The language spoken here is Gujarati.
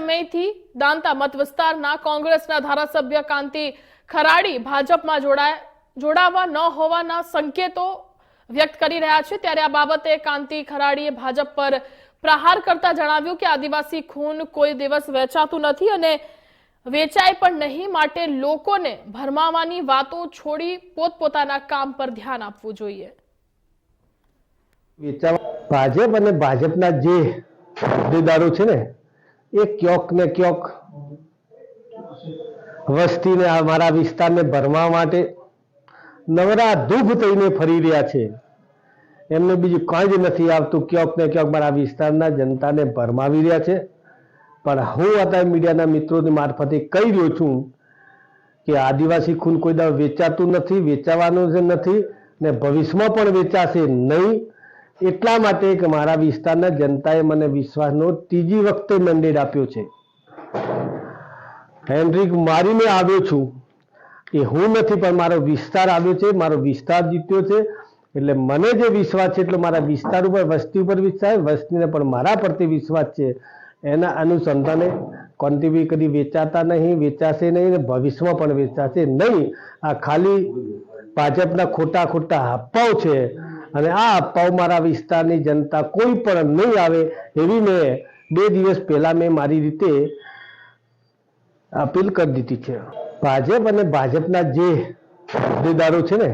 સમયથી દાંતા મત વિસ્તારના કોંગ્રેસના ધારાસભ્ય કાંતિ ખરાડી ભાજપમાં જોડાય જોડાવા ન હોવાના સંકેતો વ્યક્ત કરી રહ્યા છે. ત્યારે આ બાબતે કાંતિ ખરાડીએ ભાજપ પર પ્રહાર કરતા જણાવ્યું કે આદિવાસી ખૂન કોઈ દિવસ વેચાતું નથી અને વેચાય પણ નહીં માટે લોકોને ભરમાવાની વાતો છોડી પોતપોતાના કામ પર ધ્યાન આપવું જોઈએ. ભાજપ અને ભાજપના જે હોદ્દેદારો છે ને એ ક્યોક ને ક્યોક વસ્તીને અમારા વિસ્તારને ભરવા માટે નવરા દુઃખ થઈને ફરી રહ્યા છે. એમને બીજું કાંઈ જ નથી આવતું. ક્યોક ને ક્યોક મારા વિસ્તારના જનતાને ભરમાવી રહ્યા છે. પણ હું અત્યારે મીડિયાના મિત્રોની મારફતે કહી રહ્યો છું કે આદિવાસી ખૂન કોઈ દાવ વેચાતું નથી, વેચાવાનું જ નથી ને ભવિષ્યમાં પણ વેચાશે નહીં. એટલા માટે કે મારા વિસ્તારના જનતાએ મને વિશ્વાસનો ત્રીજી વખતે મેન્ડેટ આપ્યો છે. હેન્ડ્રિક મારીને આવ્યો છું. એ હું નથી, પણ મારો વિસ્તાર આવ્યો છે. મારો વિસ્તાર જીત્યો છે. એટલે મને જે વિશ્વાસ છે, એટલે મારા વિસ્તાર ઉપર, વસ્તી ઉપર વિશ્વાસ વસ્તીને પણ મારા પ્રત્યે વિશ્વાસ છે. એના અનુસંધાને ક્વોન્ટિટી કદી વેચાતા નહીં, વેચાશે નહીં અને ભવિષ્યમાં પણ વેચાશે નહીં. આ ખાલી ભાજપના ખોટા ખોટા અફવાઓ છે. અને આ અપાવ મારા વિસ્તારની જનતા કોઈ પણ નહીં આવે એવી મેં બે દિવસ પહેલા મેં મારી રીતે અપીલ કરી દીધી છે. ભાજપ અને ભાજપના જે હોદ્દેદારો છે ને